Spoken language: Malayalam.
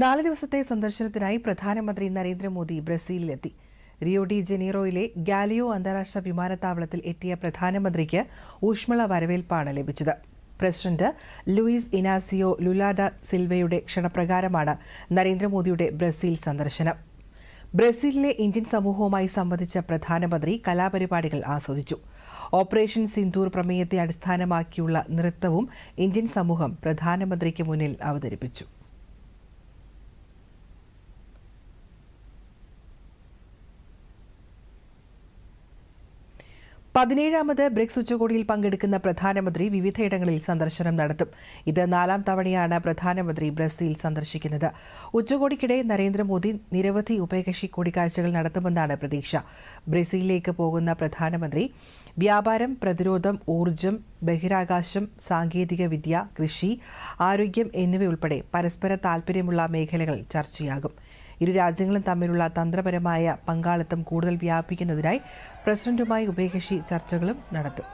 നാല് ദിവസത്തെ സന്ദർശനത്തിനായി പ്രധാനമന്ത്രി നരേന്ദ്രമോദി ബ്രസീലിലെത്തി. റിയോ ഡി ജനീറോയിലെ ഗാലിയോ അന്താരാഷ്ട്ര വിമാനത്താവളത്തിൽ എത്തിയ പ്രധാനമന്ത്രിക്ക് ഊഷ്മള വരവേൽപ്പാണ് ലഭിച്ചത്. President Luiz Inacio Lula da സിൽവയുടെ ക്ഷണപ്രകാരമാണ് നരേന്ദ്രമോദിയുടെ ബ്രസീൽ സന്ദർശനം. ബ്രസീലിലെ ഇന്ത്യൻ സമൂഹവുമായി സംബന്ധിച്ച പ്രധാനമന്ത്രി കലാപരിപാടികൾ ആസ്വദിച്ചു. ഓപ്പറേഷൻ സിന്ദൂർ പ്രമേയത്തെ അടിസ്ഥാനമാക്കിയുള്ള നൃത്തവും ഇന്ത്യൻ സമൂഹം പ്രധാനമന്ത്രിക്ക് മുന്നിൽ അവതരിപ്പിച്ചു. പതിനേഴാമത് ബ്രിക്സ് ഉച്ചകോടിയിൽ പങ്കെടുക്കുന്ന പ്രധാനമന്ത്രി വിവിധയിടങ്ങളിൽ സന്ദർശനം നടത്തും. ഇത് നാലാം തവണയാണ് പ്രധാനമന്ത്രി ബ്രസീൽ സന്ദർശിക്കുന്നത്. ഉച്ചകോടിക്കിടെ നരേന്ദ്രമോദി നിരവധി ഉഭയകക്ഷി കൂടിക്കാഴ്ചകൾ നടത്തുമെന്നാണ് പ്രതീക്ഷ. ബ്രസീലിലേക്ക് പോകുന്ന പ്രധാനമന്ത്രി വ്യാപാരം പ്രതിരോധം ഊർജം ബഹിരാകാശം സാങ്കേതിക വിദ്യ കൃഷി ആരോഗ്യം എന്നിവയുൾപ്പെടെ പരസ്പര താൽപര്യമുള്ള മേഖലകൾ ചർച്ചയാകും. ഇരു രാജ്യങ്ങളും തമ്മിലുള്ള തന്ത്രപരമായ പങ്കാളിത്തം കൂടുതൽ വ്യാപിക്കുന്നതിനായി പ്രസിഡന്റുമായി ഉഭയകക്ഷി ചർച്ചകളും നടത്തും